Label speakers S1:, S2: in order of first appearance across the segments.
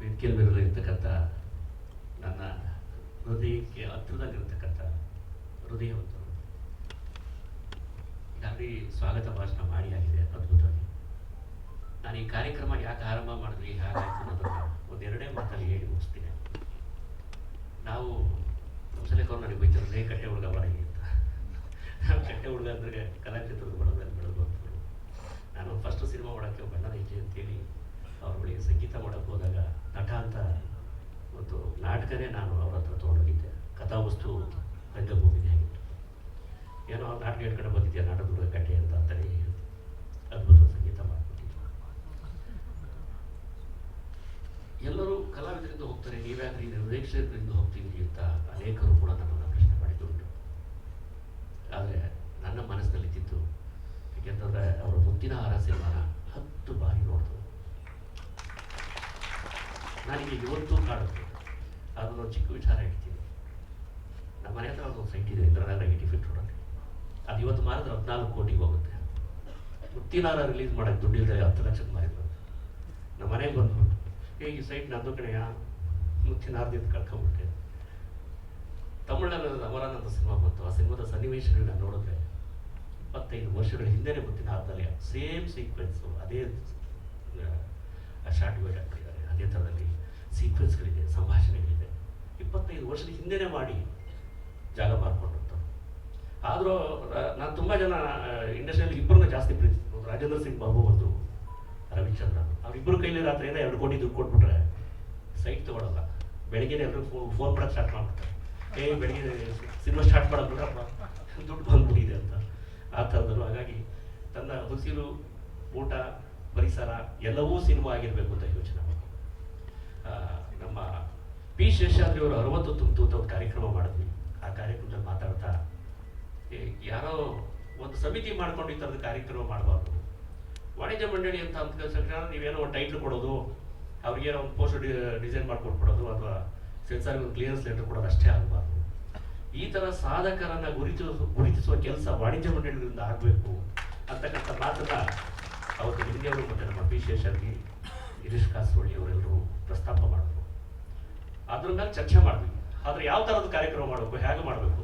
S1: ಮೇಲೆ ಇರ್ತಕ್ಕಂಥ ನನ್ನ ಹೃದಯಕ್ಕೆ ಹತ್ತಿರದಾಗಿರ್ತಕ್ಕಂಥ ಹೃದಯವಂತರು ಈಗಾಗಲೇ ಸ್ವಾಗತ ಭಾಷಣ ಮಾಡಿ ಆಗಿದೆ ಅದ್ಭುತವಾಗಿ. ನಾನು ಈ ಕಾರ್ಯಕ್ರಮ ಯಾಕೆ ಆರಂಭ ಮಾಡಿದ್ವಿ ಹಾಗಾಯ್ತು ಅನ್ನೋದನ್ನು ಒಂದೆರಡೇ ಮಾತಲ್ಲಿ ಹೇಳಿ ಮುಗಿಸ್ತೀನಿ. ನಾವು ಮುಸಲೆಕವ್ರು ನನಗೆ ಬೈತಾರೆ ರೇ ಕಟ್ಟೆ ಹುಡುಗ ಬರಲಿ ಅಂತ. ಕಟ್ಟೆ ಹುಡುಗ ಅಂದ್ರೆ ಕಲಾಕ್ಷೇತ್ರದ ಬಡದಲ್ಲಿ ಬೆಳೆದು ನಾನು ಫಸ್ಟ್ ಸಿನಿಮಾ ಮಾಡೋಕ್ಕೆ ಬಣ್ಣದ ಹೆಜ್ಜೆ ಅಂತೇಳಿ ಅವ್ರ ಬಳಿ ಸಂಗೀತ ಮಾಡೋಕ್ಕೆ ಹೋದಾಗ ನಟ ಅಂತ ಒಂದು ನಾಟಕನೇ ನಾನು ಅವ್ರ ಹತ್ರ ತೊಗೊಂಡೋಗಿದ್ದೆ. ಕಥಾವಸ್ತು ರಂಗಭೂಮಿನೇ ಆಗಿತ್ತು ಏನೋ ನಾಟಕ ಹೇಳ್ಕೊಂಡು ಬಂದಿದ್ದೆ ನಾಟಕದ ಕಟ್ಟೆ ಅಂತ ಹೇಳಿದ್ರು. ಅದ್ಭುತ ಸಂಗೀತ ಮಾಡ್ಬಿಟ್ಟಿದ್ರು ಎಲ್ಲರೂ ಕಲಾವಿದರಿಂದ ಹೋಗ್ತಾರೆ, ನೀವ್ಯಾಕ್ರಿ ನಿರ್ದೇಶಕರಿಂದ ಹೋಗ್ತೀನಿ ಅಂತ ಅನೇಕರು ಕೂಡ ನನ್ನನ್ನು ಪ್ರಶ್ನೆ ಮಾಡಿದ್ದುಂಟು. ಆದರೆ ನನ್ನ ಮನಸ್ಸಿನಲ್ಲಿದ್ದಿತ್ತು ಯಾಕೆಂತಂದರೆ ಅವರ ಮುತ್ತಿನ ಹಾರ ಸಿನಿಮಾನ ಹತ್ತು ಬಾರಿ ನೋಡಿದ್ರು ನನಗೆ ಇವತ್ತು ಕಾಡುತ್ತೆ ನಾವು ಚಿಕ್ಕ ವಿಚಾರ ಹೇಳ್ತೀನಿ ನಮ್ಮ ಮನೆ ಹತ್ರ ಒಂದು ಸೈಟ್ ಇದೆ, ಇಂದ್ರನಗರ ನೆಗೆಟಿವ್ ಫಿಟ್ ರೋಡಲ್ಲಿ ಅದು ಇವತ್ತು ಮಾರಿದ್ರೆ ಹದಿನಾಲ್ಕು ಕೋಟಿಗೆ ಹೋಗುತ್ತೆ. ಮುತ್ತಿನಾರ ರಿಲೀಸ್ ಮಾಡೋಕ್ಕೆ ದುಡ್ಡಿಲ್ಲದೆ ಹತ್ತು ಲಕ್ಷಕ್ಕೆ ಮಾರಿದ್ರು. ನಮ್ಮ ಮನೆಗೆ ಬಂದ್ಬಿಟ್ಟು ಏ ಈ ಸೈಟ್ ನಂದು ಕಡೆಯ ಮುತ್ತಿನಾರದಿಂದ ಕಳ್ಕೊಂಬಿಟ್ಟೆ ತಮಿಳಲ್ಲಿ ಅಮರಾನಂದ ಸಿನಿಮಾ ಬಂತು. ಆ ಸಿನಿಮಾದ ಸನ್ನಿವೇಶಗಳನ್ನ ನೋಡಿದ್ರೆ ಇಪ್ಪತ್ತೈದು ವರ್ಷಗಳ ಹಿಂದೆನೇ ಮುತ್ತಿನ ಆದಲ್ಲಿ ಸೇಮ್ ಸೀಕ್ವೆನ್ಸು ಅದೇ ಶಾರ್ಟ್ ವೇಟ್ ಹಾಕ್ತಿದ್ದಾರೆ ಅದೇ ಥರದಲ್ಲಿ ಸೀಕ್ವೆನ್ಸ್ಗಳಿದೆ ಸಂಭಾಷಣೆಗಳಿದೆ ಇಪ್ಪತ್ತೈದು ವರ್ಷದ ಹಿಂದೆನೇ ಮಾಡಿ ಜಾಗ ಮಾಡಿಕೊಂಡಂತ ಆದರೂ ನಾನು ತುಂಬ ಜನ ಇಂಡಸ್ಟ್ರಿಯಲ್ಲಿ ಇಬ್ಬರನ್ನ ಜಾಸ್ತಿ ಪ್ರೀತಿಸ್ತೀನಿ. ಒಂದು ರಾಜೇಂದ್ರ ಸಿಂಗ್ ಬಾಬು ಒಂದು ರವಿಚಂದ್ರ. ಅವ್ರಿಬ್ಬರು ಕೈಲಿ ರಾತ್ರಿ ಏನೋ ಎರಡು ಕೋಟಿ ದುಡ್ಡು ಕೊಟ್ಬಿಟ್ರೆ ಸೈಟ್ ತಗೊಳಲ್ಲ. ಬೆಳಿಗ್ಗೆನೇ ಎಲ್ಲರೂ ಫೋನ್ ಮಾಡಕ್ಕೆ ಸ್ಟಾರ್ಟ್ ಮಾಡ್ಬಿಡ್ತಾರೆ ಏ, ಬೆಳಿಗ್ಗೆ ಸಿನಿಮಾ ಸ್ಟಾರ್ಟ್ ಮಾಡೋಕ್ಬಿಟ್ರಪ್ಪ ದುಡ್ಡು ಬಂದ್ಬಿಟ್ಟಿದೆ ಅಂತ. ಆ ಥರದಲ್ಲೂ. ಹಾಗಾಗಿ ತನ್ನ ಉಸಿರು ಊಟ, ಪರಿಸರ ಎಲ್ಲವೂ ಸಿನಿಮಾ ಆಗಿರಬೇಕು ಅಂತ ಯೋಚನೆ. ಪಿ ಶೇಷಾದ್ರಿ ಅವರು ಅರವತ್ತು ತುಂಬಿತು ಒಂದು ಕಾರ್ಯಕ್ರಮ ಮಾಡಿದ್ವಿ. ಆ ಕಾರ್ಯಕ್ರಮದಲ್ಲಿ ಮಾತಾಡ್ತಾ ಯಾರೋ ಒಂದು ಸಮಿತಿ ಮಾಡ್ಕೊಂಡು ಈ ಥರದ ಕಾರ್ಯಕ್ರಮ ಮಾಡಬಾರ್ದು. ವಾಣಿಜ್ಯ ಮಂಡಳಿ ಅಂತ ಅಂತ ನೀವೇನೋ ಒಂದು ಟೈಟ್ಲ್ ಕೊಡೋದು ಅವ್ರಿಗೇನೋ ಒಂದು ಪೋಸ್ಟ್ ಡಿಸೈನ್ ಮಾಡ್ಕೊಟ್ಬಿಡೋದು ಅಥವಾ ಸೆನ್ಸಾರ್ಗೆ ಒಂದು ಕ್ಲಿಯರೆನ್ಸ್ ಲೆಟರ್ ಕೊಡೋದು ಅಷ್ಟೇ ಆಗಬಾರ್ದು. ಈ ಥರ ಸಾಧಕರನ್ನ ಗುರುತಿಸುವ ಗುರುತಿಸುವ ಕೆಲಸ ವಾಣಿಜ್ಯ ಮಂಡಳಿಗಳಿಂದ ಆಗಬೇಕು ಅಂತಕ್ಕಂಥ ಮಾತನ್ನ ಅವತ್ತು ಹಿಂದಿಯವರು ಮತ್ತು ನಮ್ಮ ಪಿ ಶೇಷಾದ್ರಿ ಮಾಡಿದ್ರು ಅದ್ರ ಮೇಲೆ ಚರ್ಚೆ ಮಾಡ್ತೀವಿ. ಆದ್ರೆ ಯಾವ ಥರದ ಕಾರ್ಯಕ್ರಮ ಮಾಡಬೇಕು, ಹೇಗೆ ಮಾಡಬೇಕು?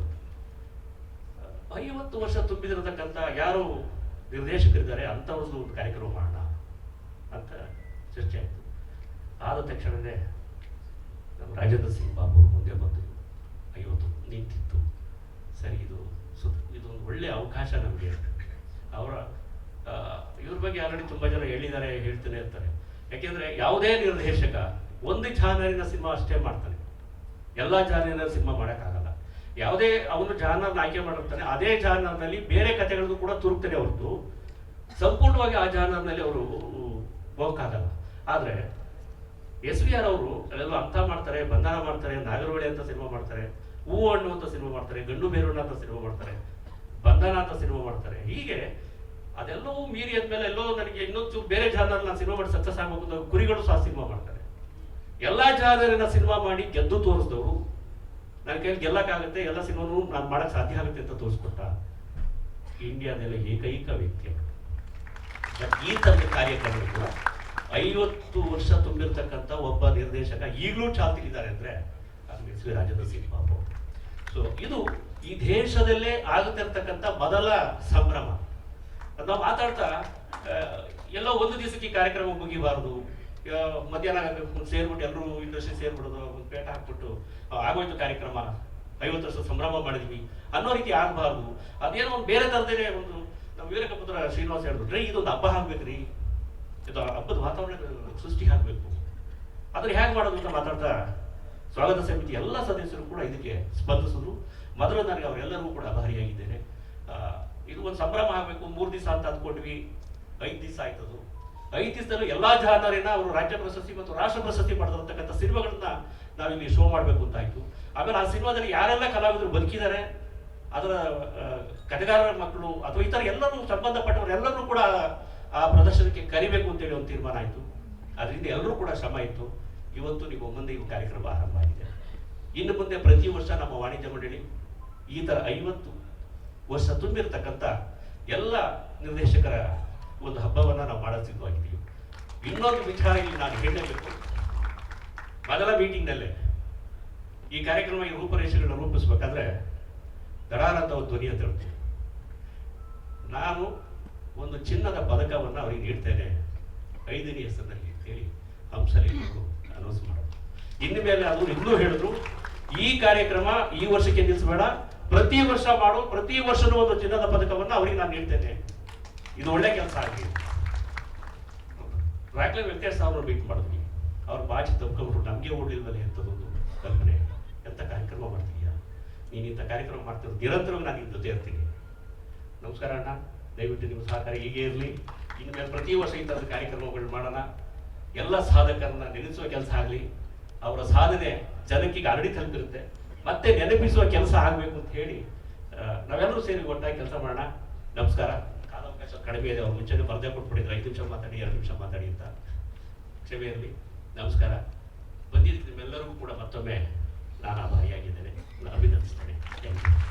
S1: ಐವತ್ತು ವರ್ಷ ತುಂಬಿದಿರತಕ್ಕಂಥ ಯಾರು ನಿರ್ದೇಶಕರಿದ್ದಾರೆ ಅಂಥವ್ರದ್ದು ಒಂದು ಕಾರ್ಯಕ್ರಮ ಮಾಡೋಣ ಅಂತ ಚರ್ಚೆ ಆಯಿತು. ಆದ ತಕ್ಷಣವೇ ನಮ್ಮ ರಾಜೇಂದ್ರ ಸಿಂಗ್ ಬಾಬು ಮುಂದೆ ಬಂದು ಐವತ್ತು ನಿಂತಿತ್ತು. ಸರಿ, ಇದು ಸು ಇದೊಂದು ಒಳ್ಳೆಯ ಅವಕಾಶ ನಮಗೆ. ಅವರ ಇವ್ರ ಬಗ್ಗೆ ಆಲ್ರೆಡಿ ತುಂಬ ಜನ ಹೇಳಿದ್ದಾರೆ, ಹೇಳ್ತೇನೆ ಇರ್ತಾರೆ ಯಾಕೆಂದ್ರೆ ಯಾವುದೇ ನಿರ್ದೇಶಕ ಒಂದು ಜಾನರಿನ ಸಿನಿಮಾ ಅಷ್ಟೇ ಮಾಡ್ತಾನೆ. ಎಲ್ಲ ಜಾನರಿನ ಸಿನಿಮಾ ಮಾಡೋಕ್ಕಾಗಲ್ಲ. ಯಾವುದೇ ಅವನು ಜಾನರ್ನ ಆಯ್ಕೆ ಮಾಡಿರ್ತಾನೆ ಅದೇ ಜಾನರ್ನಲ್ಲಿ ಬೇರೆ ಕಥೆಗಳಿಗೂ ಕೂಡ ತುರುಕ್ತಾನೆ ಹೊರತು. ಸಂಪೂರ್ಣವಾಗಿ ಆ ಜಾನರ್ನಲ್ಲಿ ಅವರು ಹೋಗಕ್ಕಾಗಲ್ಲ ಆದರೆ ಎಸ್ ವಿ ಆರ್ ಅವರು ಅಲ್ಲೆಲ್ಲ ಅರ್ಥ ಮಾಡ್ತಾರೆ, ಬಂಧನ ಮಾಡ್ತಾರೆ, ನಾಗರಹೊಳೆ ಅಂತ ಸಿನಿಮಾ ಮಾಡ್ತಾರೆ, ಹೂ ಹಣ್ಣು ಅಂತ ಸಿನಿಮಾ ಮಾಡ್ತಾರೆ, ಗಂಡು ಬೇರುಣ್ಣ ಅಂತ ಸಿನಿಮಾ ಮಾಡ್ತಾರೆ, ಬಂಧನ ಅಂತ ಸಿನಿಮಾ ಮಾಡ್ತಾರೆ. ಹೀಗೆ ಅದೆಲ್ಲವೂ ಮೀರಿ ಅಂದಮೇಲೆ ಎಲ್ಲೋ ನನಗೆ ಇನ್ನೊಂದು ಬೇರೆ ಜಾನರ್ ನಾನು ಸಿನಿಮಾ ಮಾಡಿ ಸಕ್ಸಸ್ ಆಗಬೇಕು ಅಂತ ಗುರಿಗಳು ಸಹ ಸಿನಿಮಾ ಮಾಡ್ತಾರೆ. ಎಲ್ಲಾ ಜಾನರಿನ ಸಿನಿಮಾ ಮಾಡಿ ಗೆದ್ದು ತೋರಿಸಿದವರು, ನನ್ನ ಕೈಲಿ ಗೆಲ್ಲಕ್ಕಾಗುತ್ತೆ, ಎಲ್ಲ ಸಿನಿಮಾನು ನಾನು ಮಾಡಕ್ ಸಾಧ್ಯ ಆಗುತ್ತೆ ಅಂತ ತೋರಿಸ್ಕೊಟ್ಟ ಇಂಡಿಯಾದಲ್ಲಿ ಏಕೈಕ ವ್ಯಕ್ತಿ. ಈ ತರದ ಕಾರ್ಯಕ್ರಮ ಕೂಡ ಐವತ್ತು ವರ್ಷ ತುಂಬಿರ್ತಕ್ಕಂಥ ಒಬ್ಬ ನಿರ್ದೇಶಕ ಈಗಲೂ ಚಾಲ್ತಿಗಿದ್ದಾರೆ ಅಂದ್ರೆ ಅದು S V Rajendra Singh Babu so ಇದು ಈ ದೇಶದಲ್ಲೇ ಆಗುತ್ತಿರ್ತಕ್ಕಂಥ ಮೊದಲ ಸಂಭ್ರಮ ನಾವು ಮಾತಾಡ್ತಾ ಎಲ್ಲ ಒಂದು ದಿವಸಕ್ಕೆ ಕಾರ್ಯಕ್ರಮ ಮುಗಿಬಾರದು ಮಧ್ಯಾಹ್ನ ಸೇರ್ಬಿಟ್ಟು ಎಲ್ಲರೂ ಇಂಡಸ್ಟ್ರಿ ಸೇರ್ಬಿಡೋದು, ಒಂದು ಪೇಟ ಹಾಕ್ಬಿಟ್ಟು ಆಗೋಯ್ತು ಕಾರ್ಯಕ್ರಮ. ಐವತ್ತು ವರ್ಷ ಸಂಭ್ರಮ ಮಾಡಿದ್ವಿ. ಅನ್ನೋ ರೀತಿ ಆಗಬಾರ್ದು. ಅದೇನೋ ಒಂದು ಬೇರೆ ಥರದೇ ಒಂದು, ನಮ್ಮ ವಿವೇಕಪುತ್ರ ಶ್ರೀನಿವಾಸ ಹೇಳಿದ್ರು ಇದೊಂದು ಹಬ್ಬ ಹಾಕ್ಬೇಕ್ರಿ. ಇದು ಹಬ್ಬದ ವಾತಾವರಣ ಸೃಷ್ಟಿ ಆಗಬೇಕು ಅದನ್ನು ಹೇಗೆ ಮಾಡೋದು ಅಂತ ಮಾತಾಡ್ತಾ ಸ್ವಾಗತ ಸಮಿತಿ ಎಲ್ಲ ಸದಸ್ಯರು ಕೂಡ ಇದಕ್ಕೆ ಸ್ಪಂದಿಸಿದ್ರು. ಮೊದಲು ನನಗೆ ಅವರೆಲ್ಲರಿಗೂ ಕೂಡ ಆಭಾರಿಯಾಗಿದ್ದೇನೆ ಇದು ಒಂದು ಸಂಭ್ರಮ ಆಗಬೇಕು. ಮೂರು ದಿವಸ ಅಂತ ಅಂದ್ಕೊಂಡ್ವಿ. ಐದು ದಿವಸ ಆಯ್ತದು. ಐದು ಎಲ್ಲ ಜಾನರಿನ ಅವರು ರಾಜ್ಯ ಪ್ರಶಸ್ತಿ ಮತ್ತು ರಾಷ್ಟ್ರ ಪ್ರಶಸ್ತಿ ಪಡೆದಿರತಕ್ಕಂಥ ಸಿನಿಮಾಗಳನ್ನ ನಾವಿಲ್ಲಿ ಶೋ ಮಾಡಬೇಕು ಅಂತ ಆಯ್ತು ಆಮೇಲೆ ಆ ಸಿನಿಮಾದಲ್ಲಿ ಯಾರೆಲ್ಲ ಕಲಾವಿದರು ಬದುಕಿದ್ದಾರೆ, ಅದರ ಕಥೆಗಾರರ ಮಕ್ಕಳು ಅಥವಾ ಇತರ ಎಲ್ಲರೂ ಸಂಬಂಧಪಟ್ಟವರೆಲ್ಲರೂ ಕೂಡ ಆ ಪ್ರದರ್ಶನಕ್ಕೆ ಕರಿಬೇಕು ಅಂತೇಳಿ ಒಂದು ತೀರ್ಮಾನ ಆಯಿತು. ಅದರಿಂದ ಎಲ್ಲರೂ ಕೂಡ ಶ್ರಮ ಇತ್ತು. ಇವತ್ತು ನೀವು ಮುಂದೆ ಈ ಕಾರ್ಯಕ್ರಮ ಆರಂಭ ಆಗಿದೆ. ಇನ್ನು ಮುಂದೆ ಪ್ರತಿ ವರ್ಷ ನಮ್ಮ ವಾಣಿಜ್ಯ ಮಂಡಳಿ ಈ ಥರ ಐವತ್ತು ವರ್ಷ ತುಂಬಿರತಕ್ಕಂಥ ಎಲ್ಲ ನಿರ್ದೇಶಕರ ಒಂದು ಹಬ್ಬವನ್ನು ನಾವು ಮಾಡೋ ಸಿದ್ಧವಾಗಿದ್ದೀವಿ ಇನ್ನೊಂದು ವಿಚಾರ ಇಲ್ಲಿ ನಾನು ಹೇಳಲೇಬೇಕು. ಮೊದಲ ಮೀಟಿಂಗ್ನಲ್ಲೇ ಈ ಕಾರ್ಯಕ್ರಮ ಈ ರೂಪರೇಷೆಗಳನ್ನು ರೂಪಿಸ್ಬೇಕಾದ್ರೆ ದರಾರಂತ ಒಂದು ಧ್ವನಿ ಅಂತ ಹೇಳ್ತೀನಿ ನಾನು ಒಂದು ಚಿನ್ನದ ಪದಕವನ್ನು ಅವರಿಗೆ ನೀಡ್ತೇನೆ. ಐದನೇ ಹೆಸರಿನಲ್ಲಿ ಹೇಳಿ ಹಂಸಲಿ ಅನೌನ್ಸ್ ಮಾಡೋದು. ಇನ್ನು ಮೇಲೆ ಅದು ಇನ್ನೂ ಹೇಳಿದ್ರು, ಈ ಕಾರ್ಯಕ್ರಮ ಈ ವರ್ಷಕ್ಕೆ ನಿಲ್ಲಿಸಬೇಡ ಪ್ರತಿ ವರ್ಷ ಮಾಡು, ಪ್ರತಿ ವರ್ಷನೂ ಒಂದು ಚಿನ್ನದ ಪದಕವನ್ನು ಅವರಿಗೆ ನಾನು ನೀಡ್ತೇನೆ. ಇದು ಒಳ್ಳೆ ಕೆಲಸ ಆಗಲಿ ರಾಕ್ಲೆ ವೆಂಕಟೇಶ್ ಅವರು ಮೀಟ್ ಮಾಡಿದ್ವಿ. ಅವ್ರ ಬಾಚಿ ತಪ್ಕೊಂಡ್ರು ನಮಗೆ ಓಡಲಿಲ್ವಲ್ಲ ಎಂಥದ್ದೊಂದು ಕಲ್ಪನೆ ಎಂಥ ಕಾರ್ಯಕ್ರಮ ಮಾಡ್ತೀಯಾ? ನೀನು ಇಂಥ ಕಾರ್ಯಕ್ರಮ ಮಾಡ್ತಿರೋ ನಿರಂತರವಾಗಿ ನಾನು ನಿಮ್ಮ ಜೊತೆ ಇರ್ತೀನಿ. ನಮಸ್ಕಾರ ಅಣ್ಣ. ದಯವಿಟ್ಟು ನಿಮ್ಮ ಸಹಕಾರ ಹೀಗೆ ಇರಲಿ. ಇನ್ಮೇಲೆ ಪ್ರತಿ ವರ್ಷ ಇಂಥದ್ದು ಕಾರ್ಯಕ್ರಮಗಳು ಮಾಡೋಣ. ಎಲ್ಲ ಸಾಧಕರನ್ನ ನೆನೆಸುವ ಕೆಲಸ ಆಗಲಿ. ಅವರ ಸಾಧನೆ ಜನಕ್ಕಿಗೆ ಅರಡಿ ತಲುಪಿರುತ್ತೆ. ಮತ್ತೆ ನೆನಪಿಸುವ ಕೆಲಸ ಆಗಬೇಕು ಅಂತ ಹೇಳಿ ನಾವೆಲ್ಲರೂ ಸೇರಿ ಒಟ್ಟಾಗಿ ಕೆಲಸ ಮಾಡೋಣ. ನಮಸ್ಕಾರ. ಸ್ವಲ್ಪ ಕಡಿಮೆ ಇದೆ. ಅವ್ರು ಮುಂಚೆನೇ ಬರದೇ ಕೊಟ್ಬಿಟ್ಟಿದ್ರು. ಐದು ನಿಮಿಷ ಮಾತಾಡಿ, ಎರಡು ನಿಮಿಷ ಮಾತಾಡಿ ಅಂತ. ಕ್ಷಮೆ ಇರಲಿ ನಮಸ್ಕಾರ. ಬಂದಿದ್ದಕ್ಕೆ ನಿಮ್ಮೆಲ್ಲರಿಗೂ ಕೂಡ ಮತ್ತೊಮ್ಮೆ ನಾನು ಭಾಗಿಯಾಗಿದ್ದೇನೆ ನಾನು ಅಭಿನಂದಿಸ್ತೇನೆ. Thank you.